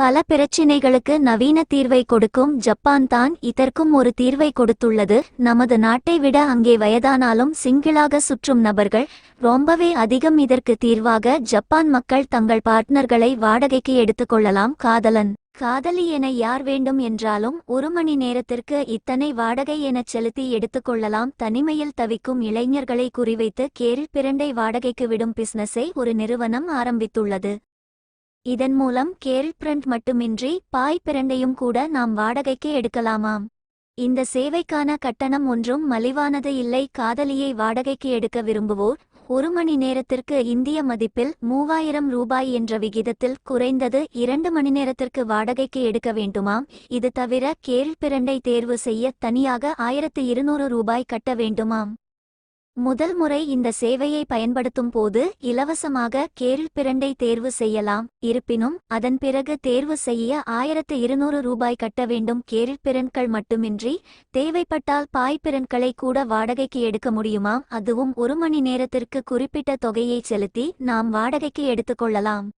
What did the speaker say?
பல பிரச்சினைகளுக்கு நவீன தீர்வை கொடுக்கும் ஜப்பான் தான் இதற்கும் ஒரு தீர்வை கொடுத்துள்ளது. நமது நாட்டை விட அங்கே வயதானாலும் சிங்கிளாக சுற்றும் நபர்கள் ரொம்பவே அதிகம் இதற்கு தீர்வாக ஜப்பான் மக்கள் தங்கள் பார்ட்னர்களை வாடகைக்கு எடுத்துக்கொள்ளலாம் காதலன். காதலி என யார் வேண்டும் என்றாலும் ஒரு மணி நேரத்திற்கு இத்தனை வாடகை எனச் செலுத்தி எடுத்துக்கொள்ளலாம் தனிமையில் தவிக்கும் இளைஞர்களை குறிவைத்து கேரில் பிரண்டை வாடகைக்கு விடும் பிசினஸை ஒரு நிறுவனம் ஆரம்பித்துள்ளது. இதன் மூலம் கேரில் பிரிண்ட் மட்டுமின்றி பாய் பிரண்டையும் கூட நாம் வாடகைக்கு எடுக்கலாமாம். இந்த சேவைக்கான கட்டணம் ஒன்றும் மலிவானது இல்லை. காதலியை வாடகைக்கு எடுக்க விரும்புவோர் ஒரு மணி நேரத்திற்கு இந்திய மதிப்பில் மூவாயிரம் ரூபாய் என்ற விகிதத்தில் குறைந்தது இரண்டு மணி நேரத்திற்கு வாடகைக்கு எடுக்க வேண்டுமாம். இது தவிர கேரில் பிரண்டை தேர்வு செய்ய தனியாக ஆயிரத்து இருநூறு ரூபாய் கட்ட வேண்டுமாம். முதல் முறை இந்த சேவையை பயன்படுத்தும் போது இலவசமாக கேரில் பிரண்டை தேர்வு செய்யலாம். இருப்பினும் அதன் பிறகு தேர்வு செய்ய ஆயிரத்து இருநூறு ரூபாய் கட்ட வேண்டும். கேரில் பிறன்கள் மட்டுமின்றி தேவைப்பட்டால் பாய் பிறன்களை கூட வாடகைக்கு எடுக்க முடியுமா? அதுவும் ஒரு மணி நேரத்திற்கு குறிப்பிட்ட தொகையை செலுத்தி நாம் வாடகைக்கு எடுத்துக்கொள்ளலாம்